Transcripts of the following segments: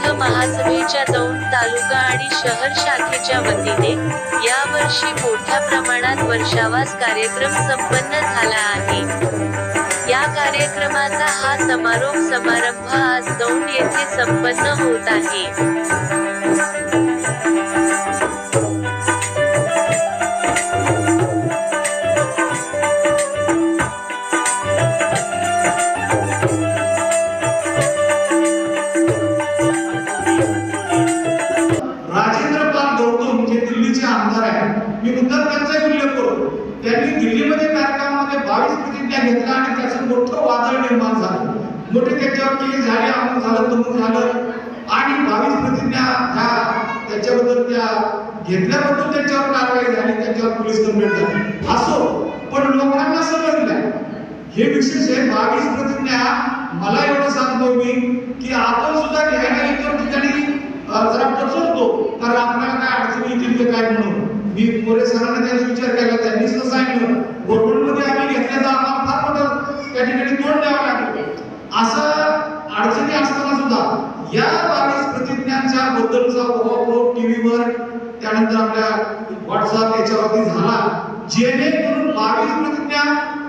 राष्ट्रीय महासभेच्या दौंड तालुका आणि शहर शाखेच्या वतीने यावर्षी मोठ्या प्रमाणात वर्षावास कार्यक्रम संपन्न झाला आहे. या कार्यक्रमाचा हा समारोप समारंभ आज दौंड येथे संपन्न होत आहे. त्यांनी दिल्लीमध्ये कार्यक्रमामध्ये बावीस प्रतिज्ञा घेतल्या आणि त्याचं मोठं वादळ निर्माण झालं. मोठे त्याच्यावर केली झाले अमुक झालं तमुक झालं. आणि बावीस प्रतिज्ञा ह्या त्याच्याबद्दल त्या घेतल्याबद्दल त्यांच्यावर कारवाई झाली त्यांच्यावर पोलीस कंप्लेंट झाली. असो पण लोकांना समजलं. हे विशेष आहे बावीस प्रतिज्ञा मला एवढं सांगतो मी की आपण सुद्धा घ्यायला इतर ठिकाणी जरा टचवतो कारण आपल्याला काय अडचणी येतील ते काय म्हणून. मी मोरे सरांना त्याचा विचार केला त्यांनीच तर सांगितलं. गव्हर्नमेंटमध्ये आम्ही घेतलं आम्हाला फार मोठं त्या ठिकाणी तोंड द्यावं लागलं. असं अडचणी असताना सुद्धा या बावीस प्रतिज्ञांच्या बद्दलचा ओव्हरफ्लो टीव्हीवर त्यानंतर आपल्या व्हॉट्सअप याच्यावरती झाला. जेणेकरून बावीस प्रतिज्ञा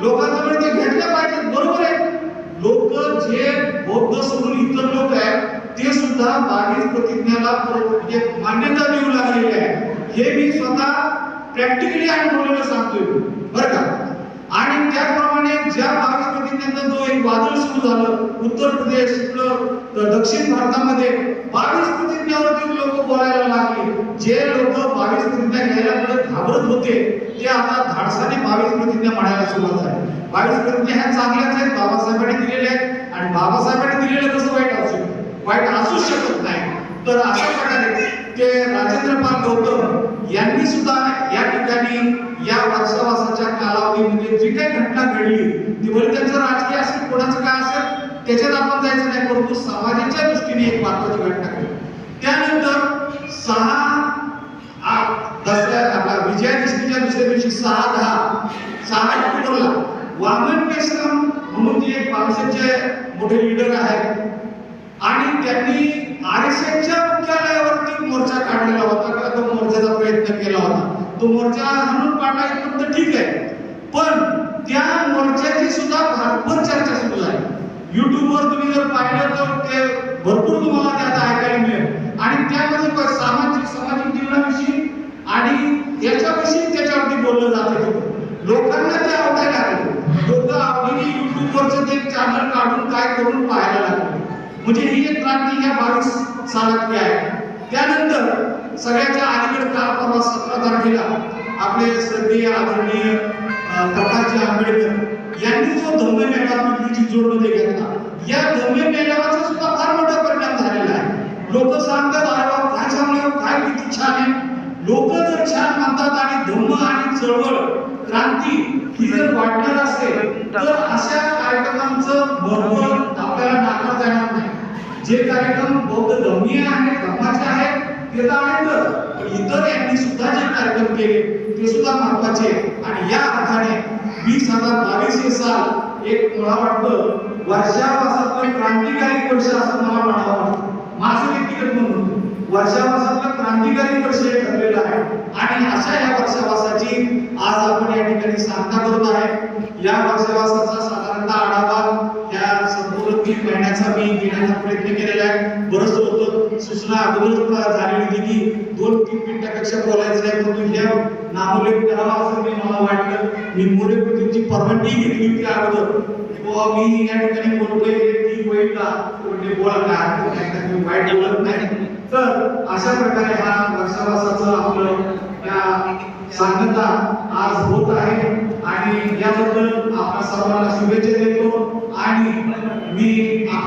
लोकांजवळ ते घेतल्या पाहिजेत बरोबर आहे. लोक जे बौद्ध सोडून इतर लोक आहेत ते सुद्धा बावीस प्रतिज्ञाला पर- म्हणजे मान्यता हे मी स्वतः प्रॅक्टिकली अनुभवलेलं सांगतोय. बरं का? आणि त्याचप्रमाणे ज्या बावीस प्रतिज्ञांचा जो एक वादळ सुरू झालं उत्तर प्रदेश दक्षिण भारतामध्ये बावीस प्रतिज्ञावरती लोक बोलायला लागले. जे लोक बावीस प्रतिज्ञा घ्यायला पुढे घाबरत होते ते आता धाडसाने बावीस प्रतिज्ञा म्हणायला सुरुवात झाली. बावीस प्रतिज्ञा ह्या चांगल्याच आहेत बाबासाहेबांनी दिलेल्या आहेत. आणि बाबासाहेबांनी दिलेलं कसं वाईट असू? वाईट असूच शकत नाही. तर अशा प्रकारे ते राजेंद्र पाल गौतम यांनी सुद्धा या ठिकाणी या वर्षावासाच्या कालावधीमध्ये जी काही घटना घडली ती भले त्यांचं राजकीय असेल कोणाचं काय असेल त्याच्यात आपण जायचं नाही परंतु समाजाच्या दृष्टीने एक महत्वाची घटना घडली. त्यानंतर सहा दसऱ्या आपला विजयादशमीच्या दुसऱ्या दिवशी सहा दहा सहा ऑक्टोबरला वामन केसरम म्हणून जे एक पावसाचे मोठे लीडर आहेत. आणि त्यांनी आर एस एसच्या मुख्यालयावरती मोर्चा काढलेला होता किंवा तो मोर्चाचा प्रयत्न केला होता. तो मोर्चा हाणून पाडला इथपर्यंत ठीक आहे. पण त्या मोर्चाची सुद्धा भरपूर चर्चा सुरू झाली. युट्यूबवर तुम्ही जर पाहिलं तर ते भरपूर तुम्हाला त्यात ऐकायला मिळेल. आणि त्यामध्ये सामाजिक सामाजिक जीवनाविषयी आणि याच्याविषयी त्याच्यावरती बोललं जात होतं. लोकांना ते आवडायला लागले. लोक आवडीने युट्यूबवरचं ते चॅनल काढून काय करून पाहायला म्हणजे ही एक क्रांती ह्या बावीस सालातली आहे. त्यानंतर सगळ्याच्या अलीकडे काल परवा सतरा तारखेला आपले श्रद्धेय आदरणीय प्रकाशजी आंबेडकर यांनी जो धम्म मेळावा पिंपरीची जोडमध्ये घेतला. या धम्म मेळाव्याचा सुद्धा फार मोठा परिणाम झालेला आहे. लोक सांगतात अरे वा काय चांगलं काय किती छान आहे. लोक जर छान म्हणतात आणि धम्म आणि चळवळ क्रांती ही जर वाटणार असेल तर अशा जे कार्यक्रम बौद्ध धर्मीय आहेत धर्माचे आहेत ते तर आहेतच पण इतर यांनी सुद्धा जे कार्यक्रम केले ते सुद्धा महत्त्वाचे. आणि या अर्थाने वीस हजार बावीस हे साल एक मला वाटतं वर्षावासातलं क्रांतिकारी वर्ष असं मला म्हणावं माझं व्यक्तिगत म्हणून वर्षावासातलं क्रांतिकारी वर्ष हे ठरलेलं आहे. आणि अशा या वर्षावासाची आज आपण या ठिकाणी सांगता करत आहे. या वर्षावासाचा साधारणतः आढावा तीन मी देण्याचा प्रयत्न केलेला आहे. बरंच होतं सूचना अगोदरच झाली होती की दोन तीन मिनिटापेक्षा बोलायचं नाही परंतु ह्या नामोलेख करावा असं मी मला वाटलं. मी मोरे तुमची परवानगी घेतली होती अगोदर. बाबा मी या ठिकाणी बोलतोय ती वाईट म्हणजे का कोणते बोला काय का मी वाईट बोलत नाही. तर अशा प्रकारे हा वर्षावासाचं आपलं या सांगता आज होत आहे. आणि याबद्दल आपल्या सर्वांना शुभेच्छा